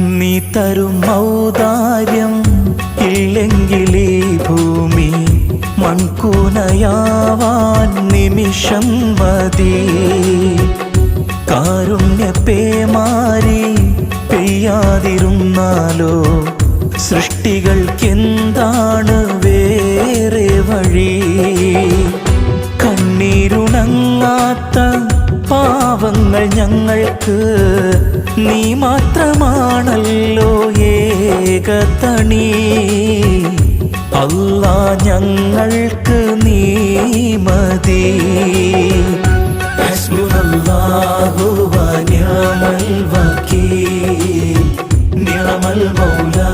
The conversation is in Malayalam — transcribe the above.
നീ തരും ഔദാര്യം ഇല്ലെങ്കിൽ ഈ ഭൂമി മൺകൂനയാവാൻ നിമിഷം മതി. കാരുണ്യ പേമാരി പെയ്യാതിരുന്നാലോ? സൃഷ്ടികൾക്കെന്താണ് വേറെ വഴി? കണ്ണീരുണങ്ങാത്ത പാവങ്ങൾ ഞങ്ങൾക്ക് നീ മാത്രമാണല്ലോ ഏകതണി അല്ല ഞങ്ങൾക്ക് നീ മതി. ഹസ്ബുനല്ലാഹു വനിഅമൽ വകീൽ. നിഅമൽ മൗലാ